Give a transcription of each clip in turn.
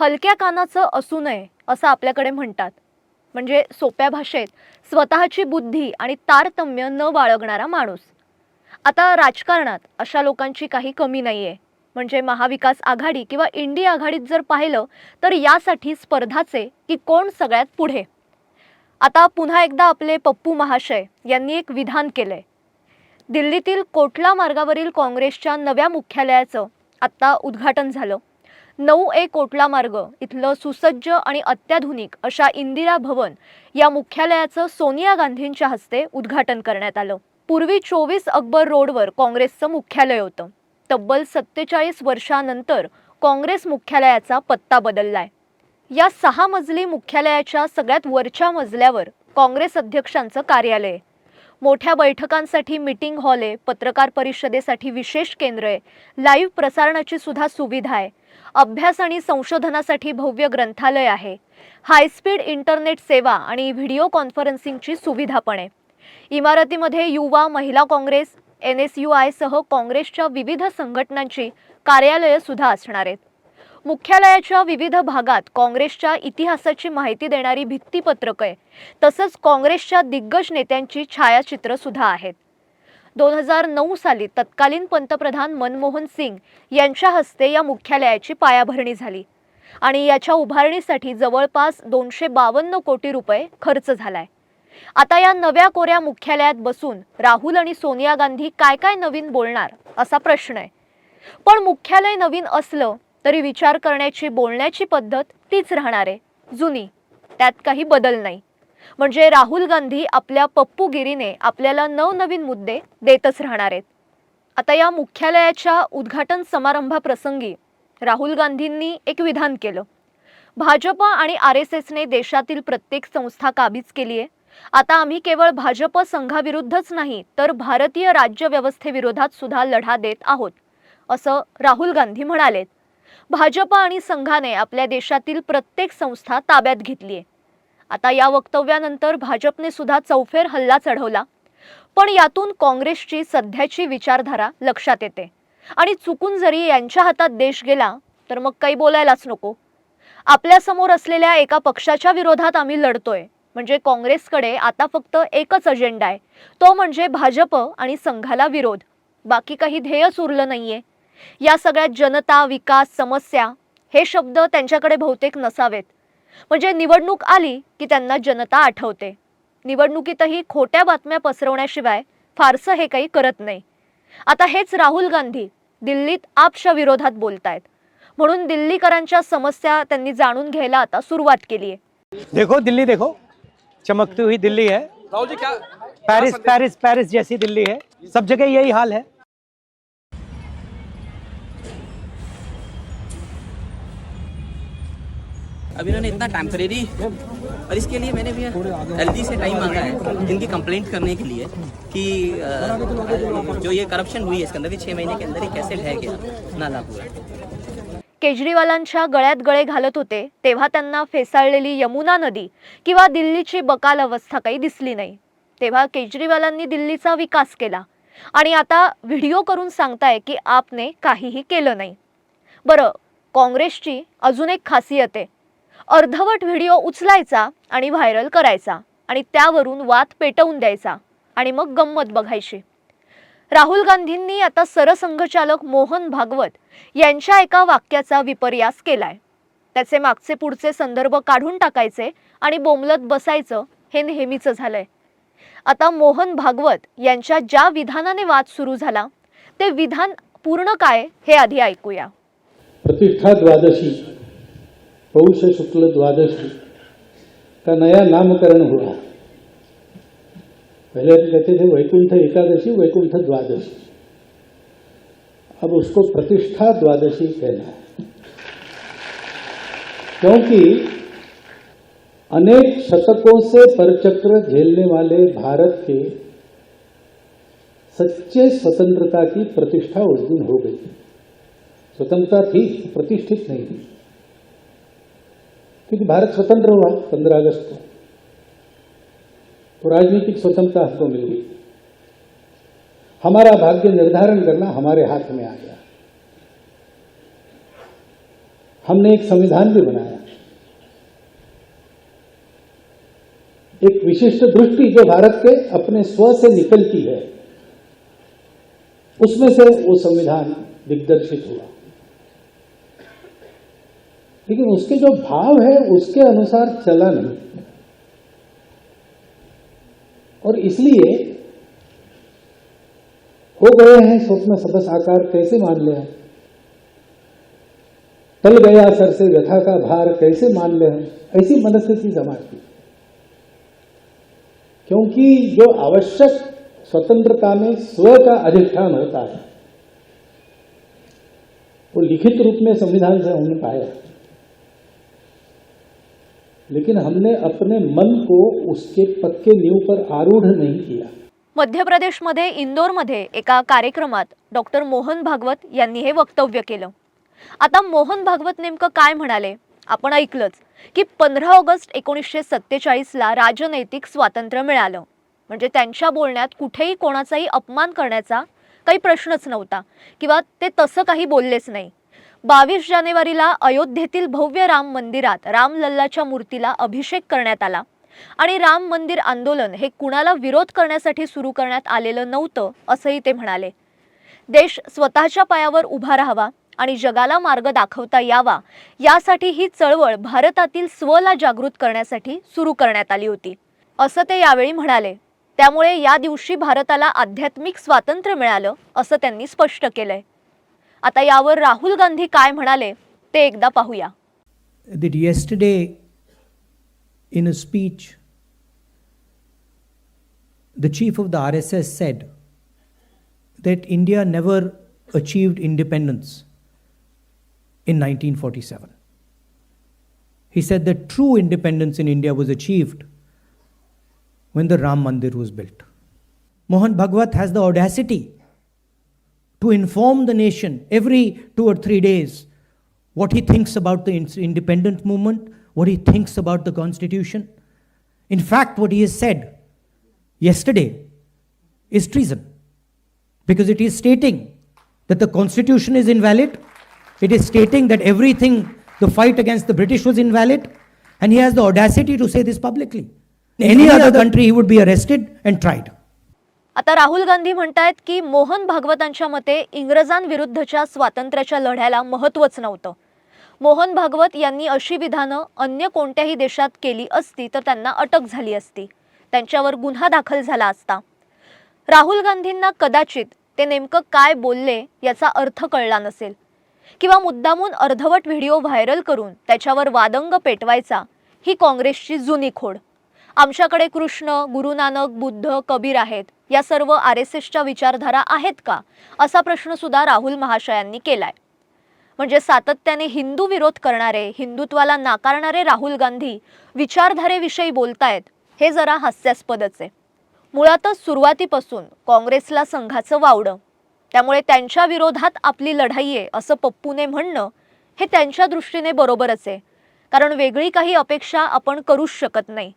हलक्या कानाचं असू नये असं आपल्याकडे म्हणतात. म्हणजे सोप्या भाषेत स्वतःची बुद्धी आणि तारतम्य न बाळगणारा माणूस. आता राजकारणात अशा लोकांची काही कमी नाही आहे म्हणजे महाविकास आघाडी किंवा इंडिया आघाडीत जर पाहिलं तर यासाठी स्पर्धाचे की कोण सगळ्यात पुढे? आता पुन्हा एकदा आपले पप्पू महाशय यांनी एक विधान केलंय. दिल्लीतील कोटला मार्गावरील काँग्रेसच्या नव्या मुख्यालयाचं आत्ता उद्घाटन झालं. नऊ ए कोटला मार्ग इथलं सुसज्ज आणि अत्याधुनिक अशा इंदिरा भवन या मुख्यालयाचं सोनिया गांधींच्या हस्ते उद्घाटन करण्यात आलं. पूर्वी चोवीस अकबर रोडवर काँग्रेसचं मुख्यालय होतं. तब्बल सत्तेचाळीस वर्षानंतर काँग्रेस मुख्यालयाचा पत्ता बदललाय. या सहा मजली मुख्यालयाच्या सगळ्यात वरच्या मजल्यावर काँग्रेस अध्यक्षांचं कार्यालय. मोठ्या बैठकांसाठी मीटिंग हॉल आहे पत्रकार परिषदेसाठी विशेष केंद्र आहे. लाईव्ह प्रसारणाची सुद्धा सुविधा आहे. अभ्यास आणि संशोधनासाठी भव्य ग्रंथालय आहे. हायस्पीड इंटरनेट सेवा आणि व्हिडिओ कॉन्फरन्सिंगची सुविधा पण आहे. इमारतीमध्ये युवा महिला काँग्रेस एन एस यू आयसह काँग्रेसच्या विविध संघटनांची कार्यालयं सुद्धा असणार आहेत. मुख्यालयाच्या विविध भागात काँग्रेसच्या इतिहासाची माहिती देणारी भित्तीपत्रकं आहे. तसंच काँग्रेसच्या दिग्गज नेत्यांची छायाचित्र सुद्धा आहेत. दोन हजार नऊ साली तत्कालीन पंतप्रधान मनमोहन सिंग यांच्या हस्ते या मुख्यालयाची पायाभरणी झाली. आणि याच्या उभारणीसाठी जवळपास दोनशे बावन्न कोटी रुपये खर्च झालाय. आता या नव्या कोऱ्या मुख्यालयात बसून राहुल आणि सोनिया गांधी काय काय नवीन बोलणार असा प्रश्न आहे. पण मुख्यालय नवीन असलं तरी विचार करण्याची बोलण्याची पद्धत तीच राहणार आहे. जुनी त्यात काही बदल नाही. म्हणजे राहुल गांधी आपल्या पप्पूगिरीने आपल्याला नवनवीन मुद्दे देतच राहणार आहेत. आता या मुख्यालयाच्या उद्घाटन समारंभाप्रसंगी राहुल गांधींनी एक विधान केलं. भाजप आणि आर एस एसने देशातील प्रत्येक संस्था काबीज केली आहे. आता आम्ही केवळ भाजप संघाविरुद्धच नाही तर भारतीय राज्यव्यवस्थेविरोधात सुद्धा लढा देत आहोत असं राहुल गांधी म्हणालेत. भाजप आणि संघाने आपल्या देशातील प्रत्येक संस्था ताब्यात घेतली आहे. आता या वक्तव्यानंतर भाजपने सुद्धा चौफेर हल्ला चढवला. पण यातून काँग्रेसची सध्याची विचारधारा लक्षात येते. आणि चुकून जरी यांच्या हातात देश गेला तर मग काही बोलायलाच नको. आपल्यासमोर असलेल्या एका पक्षाच्या विरोधात आम्ही लढतोय. म्हणजे काँग्रेसकडे आता फक्त एकच अजेंडा आहे. तो म्हणजे भाजप आणि संघाला विरोध. बाकी काही ध्येयच उरलं नाहीये. या सगळ्यात जनता विकास समस्या हे शब्द त्यांच्याकडे बहुतेक नसावेत. म्हणजे निवडणूक आली की त्यांना जनता आठवते. निवडणुकीतही खोट्या बातम्या पसरवण्याशिवाय फारसं हे काही करत नाही. आता हेच राहुल गांधी दिल्लीत आपच्या विरोधात बोलतायत. म्हणून दिल्लीकरांच्या समस्या त्यांनी जाणून घ्यायला आता सुरुवात केली आहे देखो दिल्ली देखो. चमकती हुई दिल्ली है। राहुल जी क्या पेरिस पेरिस पेरिस जैसी दिल्ली है। सब जगह यही हाल है। अभी इन्होंने इतना टेम्परेरी और इसके लिए मैंने भी एल से टाइम मांगा है इनकी कंप्लेंट करने के लिए कि जो ये करप्शन हुई है इसके अंदर छः महीने के अंदर ही कैसे ढह गया नाला पूरा केजरीवालांच्या गळ्यात गळे घालत होते तेव्हा त्यांना फेसाळलेली यमुना नदी किंवा दिल्लीची बकाल अवस्था काही दिसली नाही. तेव्हा केजरीवालांनी दिल्लीचा विकास केला आणि आता व्हिडिओ करून सांगताय की आपने काहीही केलं नाही. बरं काँग्रेसची अजून एक खासियत आहे. अर्धवट व्हिडिओ उचलायचा आणि व्हायरल करायचा आणि त्यावरून वाद पेटवून द्यायचा आणि मग गंमत बघायची. राहुल गांधींनी आता सरसंघचालक मोहन भागवत यांच्या एका वाक्याचा विपर्यास केलाय. त्याचे मागचे पुढचे संदर्भ काढून टाकायचे आणि बोंबलत बसायचं हे नेहमीचं झालंय. आता मोहन भागवत यांच्या ज्या विधानाने वाद सुरू झाला ते विधान पूर्ण काय हे आधी ऐकूया. प्रतिष्ठा द्वादशी पौष शुक्ल द्वादशी का नया नामकरण हुआ। पहले तो कहते थे वैकुंठ एकादशी, वैकुंठ द्वादशी। अब उसको प्रतिष्ठा द्वादशी कहना है। क्योंकि अनेक शतकों से परचक्र झेलने वाले भारत के सच्चे स्वतंत्रता की प्रतिष्ठा उस दिन हो गई। स्वतंत्रता थी, प्रतिष्ठित नहीं थी। क्योंकि भारत स्वतंत्र हुआ पंद्रह अगस्त को। तो राजनीतिक स्वतंत्रता हमको मिल गई। हमारा भाग्य निर्धारण करना हमारे हाथ में आ गया। हमने एक संविधान भी बनाया। एक विशिष्ट दृष्टि जो भारत के अपने स्व से निकलती है, उसमें से वो संविधान दिग्दर्शित हुआ। लेकिन उसके जो भाव है, उसके अनुसार चला नहीं। और इसलिए हो गए हैं स्वप्न, सबस आकार कैसे मान ले टल गया सर से व्यथा का भार कैसे मान ले ऐसी मनस्थिति समाज की। क्योंकि जो आवश्यक स्वतंत्रता में स्व का अधिष्ठान होता है, वो लिखित रूप में संविधान से हमने पाया। लेकिन हमने अपने मन को उसके पक्के नींव पर आरूढ़ नहीं किया। मध्य प्रदेशमध्ये इंदोरमध्ये एका कार्यक्रमात डॉक्टर मोहन भागवत यांनी हे वक्तव्य केलं. आता मोहन भागवत नेमकं काय म्हणाले? आपण ऐकलंच की पंधरा ऑगस्ट एकोणीसशे सत्तेचाळीसला राजनैतिक स्वातंत्र्य मिळालं. म्हणजे त्यांच्या बोलण्यात कुठेही कोणाचाही अपमान करण्याचा काही प्रश्नच नव्हता. किंवा ते तसं काही बोललेच नाही. बावीस जानेवारीला अयोध्येतील भव्य राम मंदिरात रामलल्लाच्या मूर्तीला अभिषेक करण्यात आला. आणि राम मंदिर आंदोलन हे कुणाला विरोध करण्यासाठी सुरू करण्यात आलेलं नव्हतं असंही ते म्हणाले. देश स्वतःच्या पायावर उभा राहावा आणि जगाला मार्ग दाखवता यावा यासाठी ही चळवळ भारतातील स्वला जागृत करण्यासाठी सुरू करण्यात आली होती. असं ते यावेळी म्हणाले. त्यामुळे या दिवशी भारताला आध्यात्मिक स्वातंत्र्य मिळालं असं त्यांनी स्पष्ट केलंय. आता यावर राहुल गांधी काय म्हणाले ते एकदा पाहूया that yesterday in a speech the chief of the RSS said that India never achieved independence in 1947. He said that true independence in India was achieved when the Ram Mandir was built. Mohan Bhagwat has the audacity to inform the nation every two or three days what he thinks about the in- independent movement, what he thinks about the constitution. In fact, what he has said yesterday is treason because it is stating that the constitution is invalid, it is stating that everything, the fight against the British was invalid, and he has the audacity to say this publicly. In any other country, he would be arrested and tried. आता राहुल गांधी म्हणतायत की मोहन भागवतांच्या मते इंग्रजांविरुद्धच्या स्वातंत्र्याच्या लढ्याला महत्त्वच नव्हतं. मोहन भागवत यांनी अशी विधानं अन्य कोणत्याही देशात केली असती तर त्यांना अटक झाली असती. त्यांच्यावर गुन्हा दाखल झाला असता. राहुल गांधींना कदाचित ते नेमकं काय बोलले याचा अर्थ कळला नसेल. किंवा मुद्दामून अर्धवट व्हिडिओ व्हायरल करून त्याच्यावर वादंग पेटवायचा ही काँग्रेसची जुनी खोड. आमच्याकडे कृष्ण गुरु नानक बुद्ध कबीर आहेत. या सर्व आर एस एसच्या विचारधारा आहेत का? असा प्रश्न सुद्धा राहुल महाशयांनी केलाय. म्हणजे सातत्याने हिंदू विरोध करणारे हिंदुत्वाला नाकारणारे राहुल गांधी विचारधारेविषयी बोलतायत हे जरा हास्यास्पदच. आहे मुळातच सुरुवातीपासून काँग्रेसला संघाचं वावडं. त्यामुळे त्यांच्या विरोधात आपली लढाई आहे असं पप्पूने म्हणणं हे त्यांच्या दृष्टीने बरोबरच आहे. कारण वेगळी काही अपेक्षा आपण करूच शकत नाही.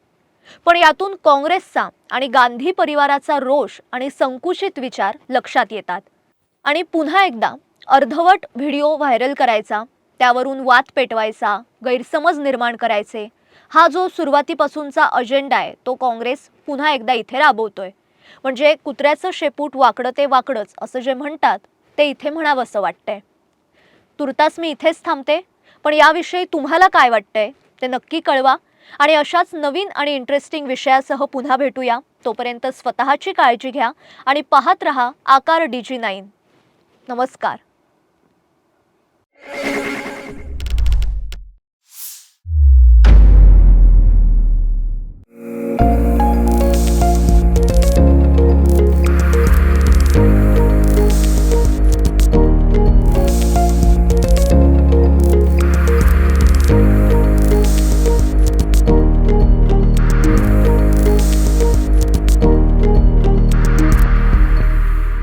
पण यातून काँग्रेसचा आणि गांधी परिवाराचा रोष आणि संकुचित विचार लक्षात येतात. आणि पुन्हा एकदा अर्धवट व्हिडिओ व्हायरल करायचा त्यावरून वाद पेटवायचा गैरसमज निर्माण करायचे. हा जो सुरुवातीपासूनचा अजेंडा आहे तो काँग्रेस पुन्हा एकदा इथे राबवतोय. म्हणजे कुत्र्याचं शेपूट वाकडं ते वाकडंच असं जे म्हणतात ते इथे म्हणावं असं वाटतंय. तुर्तास मी इथेच थांबते पण याविषयी तुम्हाला काय वाटतंय ते नक्की कळवा. आणि अशाच नवीन आणि इंटरेस्टिंग विषयासह पुन्हा भेटूया. तोपर्यंत स्वतःची काळजी घ्या आणि पाहत रहा आकार डी जी नाईन. नमस्कार.